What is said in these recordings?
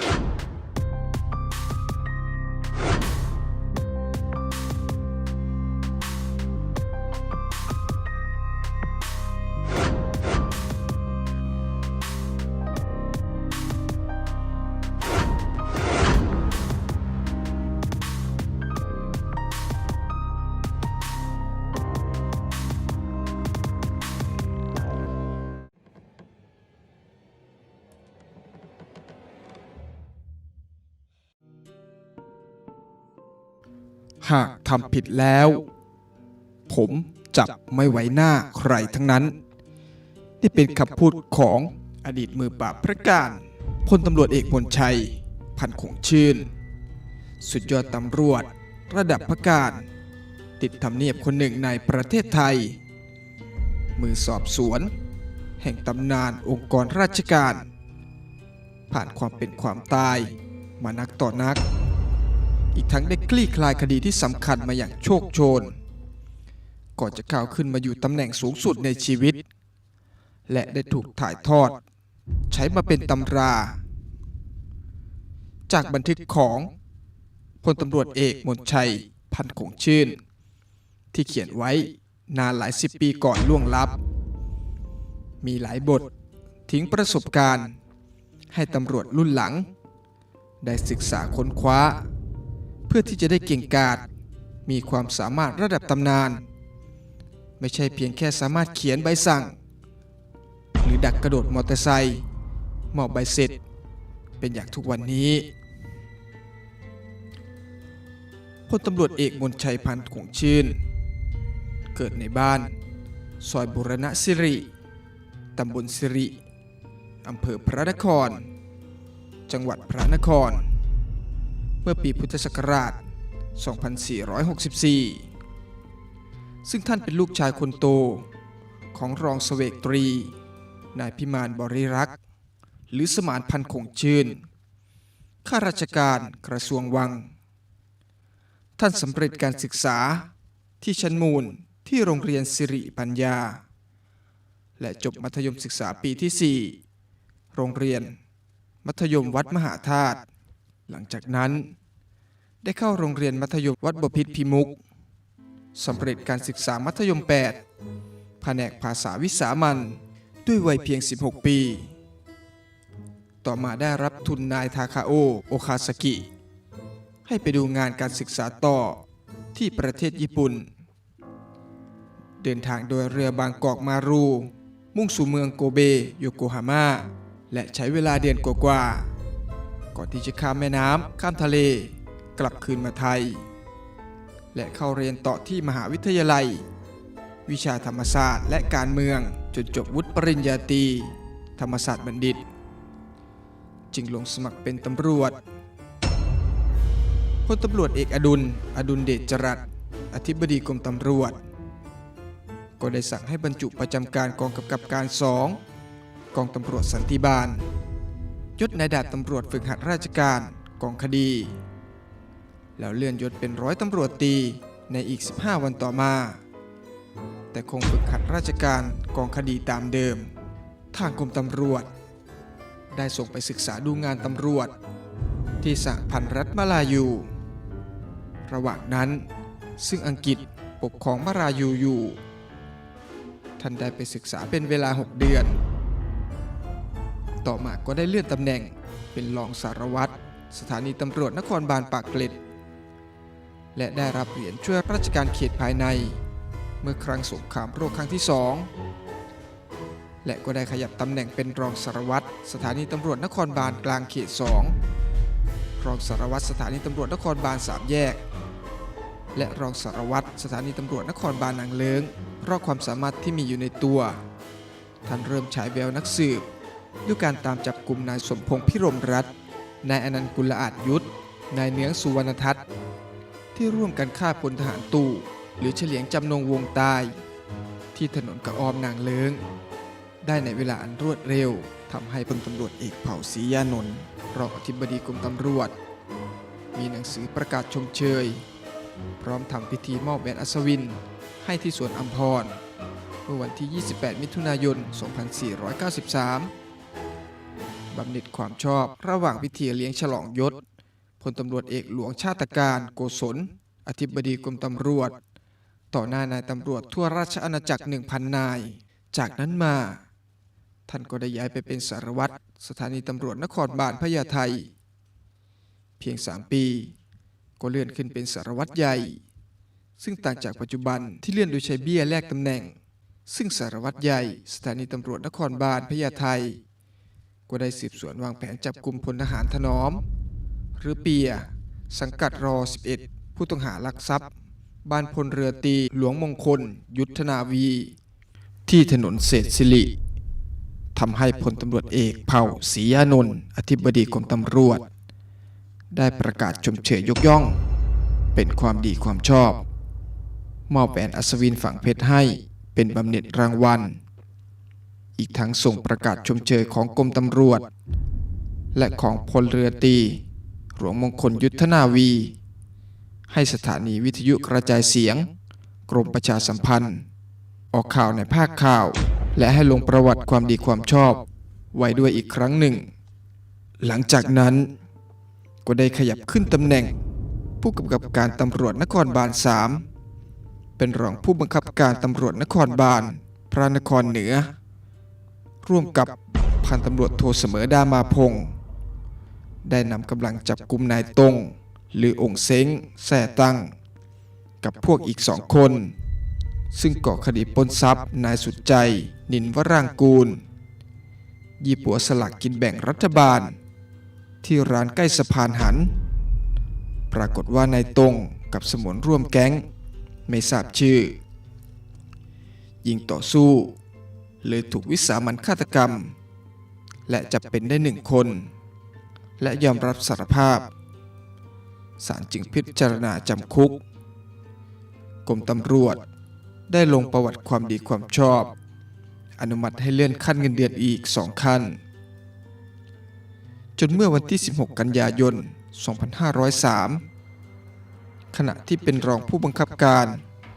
you หากทำผิดแล้ว ผมจะไม่ไว้หน้าใครทั้งนั้น นี่เป็นคำพูดของอดีตมือปราบพระการพลตำรวจเอกมนชัย พันคงชื่น สุดยอดตำรวจระดับพระการ ติดทำเนียบคนหนึ่งในประเทศไทย มือสอบสวน แห่งตำนานองค์กรราชการ ผ่านความเป็นความตายมานักต่อนัก อีกทั้งได้คลี่คลายคดีที่สำคัญมาอย่างโชคโชน ก่อนจะก้าวขึ้นมาอยู่ตำแหน่งสูงสุดในชีวิต และได้ถูกถ่ายทอด ใช้มาเป็นตำรา จากบันทึกของพลตำรวจเอกมนชัย พันคงชื่น ที่เขียนไว้นานหลายสิบปีก่อนล่วงลับ มีหลายบททิ้งประสบการณ์ ให้ตำรวจรุ่นหลัง ได้ศึกษาค้นคว้า เพื่อที่จะได้เก่งกาจมีความสามารถระดับตำนาน ไม่ใช่เพียงแค่สามารถเขียนใบสั่ง หรือดักกระโดดมอเตอร์ไซค์มอบใบเสร็จ เป็นอย่างทุกวันนี้พลตำรวจเอกมนชัยพันธ์คงชื่น เกิดในบ้าน ซอยบุรณะสิริ ตำบลสิริ อำเภอพระนคร จังหวัดพระนคร เมื่อปีพุทธศักราช 2464 ซึ่งท่านเป็นลูกชายคนโตของรองเสวกตรี นายพิมานบริรักษ์ หรือสมานพันธ์คงชื่น ข้าราชการกระทรวงวัง ท่านสำเร็จการศึกษาที่ชั้นมูลที่โรงเรียนสิริปัญญา และจบมัธยมศึกษาปีที่ 4 โรงเรียน มัธยมวัดมหาธาตุ หลังจากนั้น ได้เข้าโรงเรียนมัธยมวัดบพิตรพิมุกสำเร็จการศึกษามัธยม 8 แผนกภาษาวิสามันด้วยวัยเพียง 16 ปี ต่อมาได้รับทุนนายทาคาโอ โอคาสกิ ให้ไปดูงานการศึกษาต่อที่ประเทศญี่ปุ่น เดินทางโดยเรือบางกอกมารู มุ่งสู่เมืองโกเบ โยโกฮาม่า และใช้เวลาเดือนกว่าๆ ก่อนที่จะข้ามแม่น้ำข้ามทะเล กลับคืนมาไทย และเข้าเรียนต่อที่มหาวิทยาลัย วิชาธรรมศาสตร์และการเมืองจนจบวุฒิปริญญาตรีธรรมศาสตร์บัณฑิต จึงลงสมัครเป็นตำรวจพลตำรวจเอกอดุล อดุลเดชจรัสอธิบดีกรมตำรวจ ก็ได้สั่งให้บรรจุประจำการกองกำกับการสองกองตำรวจสันติบาล ยศนายดาบตำรวจฝึกหัดราชการกองคดี แล้วเลื่อนยศเป็นร้อยตำรวจตีในอีก 15 วันต่อมา แต่คงฝึกหัดราชการกองคดีตามเดิม ทางกรมตำรวจ ได้ส่งไปศึกษาดูงานตำรวจ ที่สหพันธรัฐมาลายู ระหว่างนั้นซึ่งอังกฤษปกครองมาลายูอยู่ ท่านได้ไปศึกษาเป็นเวลา 6 เดือน ต่อมาก็ได้เลื่อนตำแหน่ง เป็นรองสารวัตรสถานีตำรวจนครบาลปากเกร็ด และได้รับเหรียญช่วยราชการเขตภายใน เมื่อครั้งสงครามโลกครั้งที่สองและก็ได้ขยับตำแหน่งเป็นรองสารวัตรสถานีตำรวจนครบาลกลางเขตสองรองสารวัตรสถานีตำรวจนครบาลสามแยก และรองสารวัตรสถานีตำรวจนครบาลนางเลิงเพราะความสามารถที่มีอยู่ในตัว ท่านเริ่มฉายแววนักสืบ ด้วยการตามจับกลุ่มนายสมพงษ์พิรมรัตน์นายอนันต์กุลอาจยุทธนายเนื้องสุวรรณทัศน์ที่ร่วมกันฆ่าพลทหารตู่หรือเฉลียงจำนงวงตาย ที่ถนนกระออมนางเลิงได้ในเวลาอันรวดเร็วทำให้พลตำรวจเอกเผ่าศรียานนท์รองอธิบดีกรมตำรวจ มีหนังสือประกาศชมเชย พร้อมทำพิธีมอบแหวนอัศวิน ให้ที่สวนอัมพรเมื่อวันที่ 28 มิถุนายน 2493 บำเหน็จความชอบ ระหว่างพิธีเลี้ยงฉลองยศพลตำรวจเอกหลวงชาติการโกศล อธิบดีกรมตำรวจ ต่อหน้านายตำรวจทั่วราชอาณาจักร 1,000 นาย จากนั้นมา ท่านก็ได้ย้ายไปเป็นสารวัตรสถานีตำรวจนครบาลพญาไทเพียง 3 ปี ก็เลื่อนขึ้นเป็นสารวัตรใหญ่ ซึ่งต่างจากปัจจุบันที่เลื่อนโดยใช้เบี้ยแลกตำแหน่ง ซึ่งสารวัตรใหญ่ สถานีตำรวจนครบาลพญาไท ก็ได้สืบสวนวางแผนจับกลุ่มพลทหารถนอม หรือเปีย สังกัดรอ 11 ผู้ต้องหาลักทรัพย์ บ้านพลเรือตีหลวงมงคล ยุทธนาวี ที่ถนนเศษฐศิริทำให้พลตำรวจเอกเผ่าศรียานนท์อธิบดีกรมตำรวจ ได้ประกาศชมเชยยกย่อง เป็นความดีความชอบ มอบแหวนอัศวินฝังเพชรให้เป็นบำเหน็จรางวัล อีกทั้งส่งประกาศชมเชยของกรมตำรวจ และของพลเรือตีหลวงมงคลยุทธนาวี ให้สถานีวิทยุกระจายเสียง กรมประชาสัมพันธ์ ออกข่าวในภาคข่าว และให้ลงประวัติความดีความชอบ ไว้ด้วยอีกครั้งหนึ่ง หลังจากนั้น ก็ได้ขยับขึ้นตำแหน่ง ผู้กำกับการตำรวจนครบาล 3 เป็นรองผู้บังคับการตำรวจนครบาล พระนครเหนือ ร่วมกับพันตำรวจโทเสมอดามาพงศ์ได้นำกำลังจับกลุ่มนายตง หรือองค์เซ้งแส่ตั้ง กับพวกอีกสองคน ซึ่งก่อคดีปล้นทรัพย์ นายสุดใจ นินวรางกูล ยี่ปัวสลักกินแบ่งรัฐบาล ที่ร้านใกล้สะพานหัน ปรากฏว่านายตงกับสมุนร่วมแก๊ง ไม่ทราบชื่อ ยิงต่อสู้ เลยถูกวิสามันฆาตกรรม และจับเป็นได้หนึ่งคน และยอมรับสารภาพศาลจึงพิจารณาจำคุกกรมตำรวจได้ลงประวัติความดีความชอบ อนุมัติให้เลื่อนขั้นเงินเดือนอีกสองขั้น จนเมื่อวันที่ 16 กันยายน 2503 ขณะที่เป็นรองผู้บังคับการ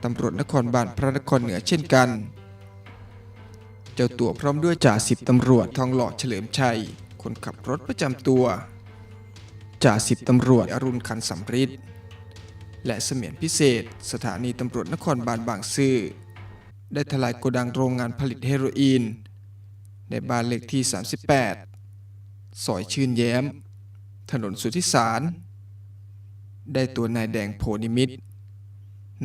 ตำรวจนครบาลพระนครเหนือเช่นกัน เจ้าตัวพร้อมด้วยจ่าสิบตำรวจทองหล่อเฉลิมชัย คนขับรถประจำตัวจ่าสิบตำรวจอรุณขันสำริดและเสมียนพิเศษ สถานีตำรวจนครบาลบางซื่อได้ทลายโกดังโรงงานผลิตเฮโรอีน ในบ้านเลขที่ 38ซอยชื่นแย้ม ถนนสุทธิสาร ได้ตัวนายแดงโพนิมิต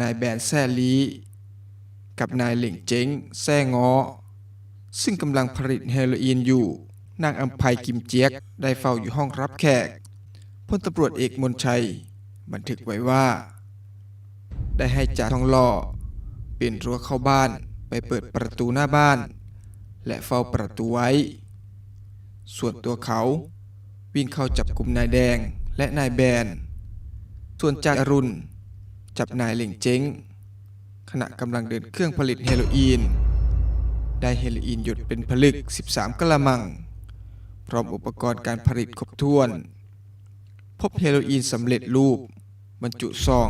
นายแบนแซ่ลี กับนายเหล่งเจ๊งแซ่งอ ซึ่งกำลังผลิตเฮโรอีนอยู่ นางอัมภัยกิมเจียกได้เฝ้าอยู่ห้องรับแขกพลตำรวจเอกมนชัย บันทึกไว้ว่า ได้ให้จ่าทองหล่อเปลี่ยนรั้วเข้าบ้านไปเปิดประตูหน้าบ้าน และเฝ้าประตูไว้ ส่วนตัวเขาวิ่งเข้าจับกลุ่มนายแดงและนายแบน ส่วนจ่าอรุณ จับนายเหล่งเจ๊งขณะกำลังเดินเครื่องผลิตเฮโรอีน ได้เฮโรอีนหยดเป็นผลึก 13 กะละมัง พร้อมอุปกรณ์การผลิตครบถ้วน พบเฮโรอีนสำเร็จรูป บรรจุซอง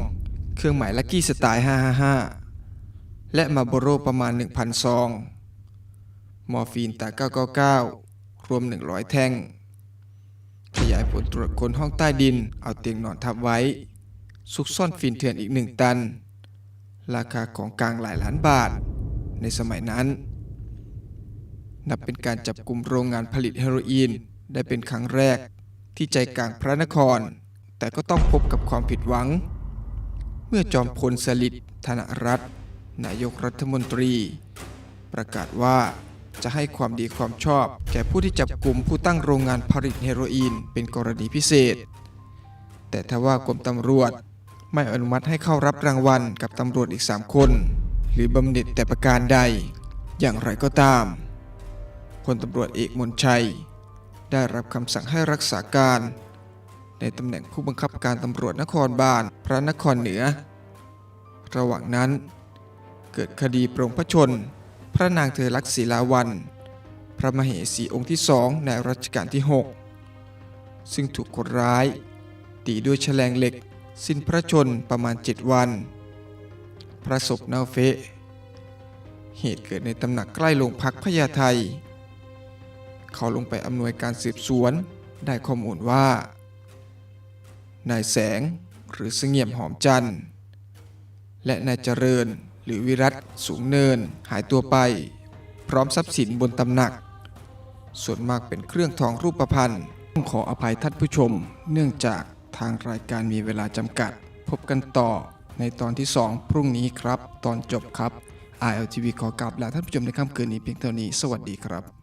เครื่องหมายลักกี้สไตล์ 555 และมาโบโรประมาณ 1,000 ซอง มอร์ฟีนตา 999 รวม 100 แท่ง ขยายผลตรวจค้นห้องใต้ดิน เอาเตียงนอนทับไว้ ซุกซ่อนฟินเถื่อนอีกหนึ่งตัน ราคาของกลางหลายล้านบาท ในสมัยนั้น นับเป็นการจับกลุ่มโรงงานผลิตเฮโรอีน ได้เป็นครั้งแรกที่ใจกลางพระนคร แต่ก็ต้องพบกับความผิดหวัง เมื่อจอมพลสฤษดิ์ธนรัตน์นายกรัฐมนตรี ประกาศว่าจะให้ความดีความชอบ แก่ผู้ที่จับกลุ่มผู้ตั้งโรงงานผลิตเฮโรอีนเป็นกรณีพิเศษ แต่ทว่ากรมตำรวจไม่อนุมัติให้เข้ารับรางวัลกับตำรวจอีก 3 คน หรือบำเหน็จแต่ประการใด อย่างไรก็ตาม พลตำรวจเอกมนชัย ได้รับคำสั่งให้รักษาการ ในตำแหน่งผู้บังคับการตำรวจนครบาลพระนครเหนือ ระหว่างนั้น เกิดคดีปรงพระชน พระนางเธอลักษณ์ศิลาวัน พระมเหสีองค์ที่สองในรัชกาลที่ 6 ซึ่งถูกคนร้าย ตีด้วยแฉลงเหล็ก สิ้นพระชนประมาณ 7 วัน พระศพเนาเฟะเหตุเกิดในตำหนักใกล้โรงพักพญาไท เขาลงไปอำนวยการสืบสวน ได้ข้อมูลว่า นายแสงหรือเสงี่ยมหอมจันทร์ และนายเจริญหรือวิรัตสูงเนินหายตัวไป พร้อมทรัพย์สินบนตำหนัก ส่วนมากเป็นเครื่องทองรูปพรรณต้องขออภัยท่านผู้ชม เนื่องจากทางรายการมีเวลาจำกัด พบกันต่อในตอนที่ 2 พรุ่งนี้ครับ ตอนจบครับ ILTV ขอกลับลาท่านผู้ชมในค่ำคืนนี้เพียงเท่านี้ สวัสดีครับ